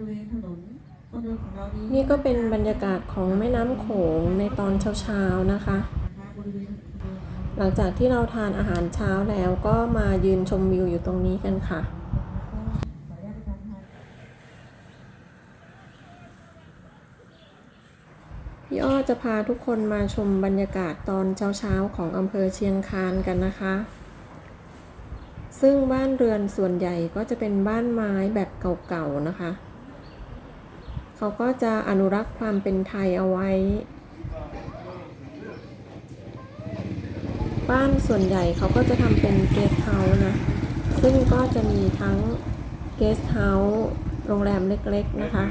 ริเวณถนนคนเดินของเรานี้นี่ก็เป็นบรรยากาศของแม่น้ำโขงในตอนเช้าๆนะคะนะคะบริเวณถนนหลังจากที่เราทานอาหารเช้าแล้วก็มายืนชมวิวอยู่ตรงนี้กันค่ะขออนุญาตในการทานพี่อ้อจะพาทุกคนมาชมบรรยากาศตอนเช้าๆของอำเภอเชียงคานกันนะคะ ซึ่งบ้านเรือนส่วนใหญ่ก็จะเป็นบ้านไม้แบบเก่าๆนะคะ เขาก็จะอนุรักษ์ความเป็นไทยเอาไว้ บ้านส่วนใหญ่เขาก็จะทำเป็นเกสต์เฮาส์นะ ซึ่งก็จะมีทั้งเกสต์เฮาส์โรงแรมเล็กๆนะคะ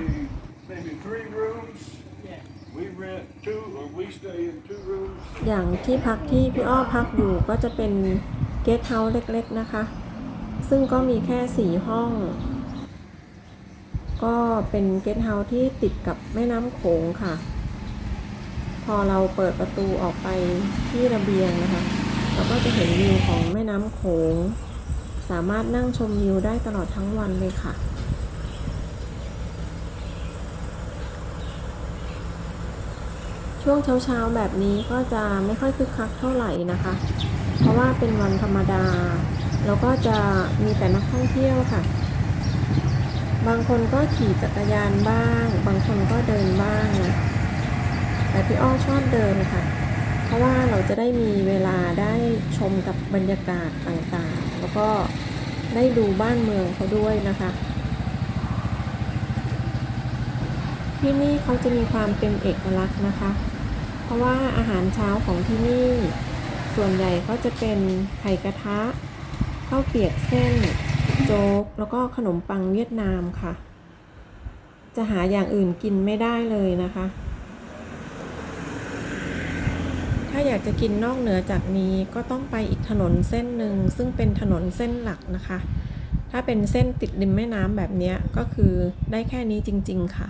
อย่างที่พักที่พี่อ้อพักอยู่ก็จะเป็นเกสต์เฮาส์เล็กๆนะคะ ซึ่งก็มีแค่สี่ห้อง ก็เป็นเกสต์เฮาส์ที่ติดกับแม่น้ำโขงค่ะ พอเราเปิดประตูออกไปที่ระเบียงนะคะ เราก็จะเห็นวิวของแม่น้ำโขง สามารถนั่งชมวิวได้ตลอดทั้งวันเลยค่ะช่วงเช้าๆแบบนี้ก็จะไม่ค่อยคึกคักเท่าไหร่นะคะ เพราะว่าเป็นวันธรรมดา แล้วก็จะมีแต่นักท่องเที่ยวค่ะ บางคนก็ขี่จักรยานบ้าง บางคนก็เดินบ้างนะแต่พี่อ้อชอบเดินค่ะ เพราะว่าเราจะได้มีเวลาได้ชมกับบรรยากาศต่างๆ แล้วก็ได้ดูบ้านเมืองเขาด้วยนะคะ ที่นี่เขาจะมีความเป็นเอกลักษณ์นะคะ เพราะว่าอาหารเช้าของที่นี่ ส่วนใหญ่ก็จะเป็นไข่กระทะข้าวเปียกเส้น โจ๊ก แล้วก็ขนมปังเวียดนามค่ะ จะหาอย่างอื่นกินไม่ได้เลยนะคะ ถ้าอยากจะกินนอกเหนือจากนี้ก็ต้องไปอีกถนนเส้นหนึ่งซึ่งเป็นถนนเส้นหลักนะคะ ถ้าเป็นเส้นติดริมแม่น้ำแบบนี้ก็คือได้แค่นี้จริง ๆ ค่ะ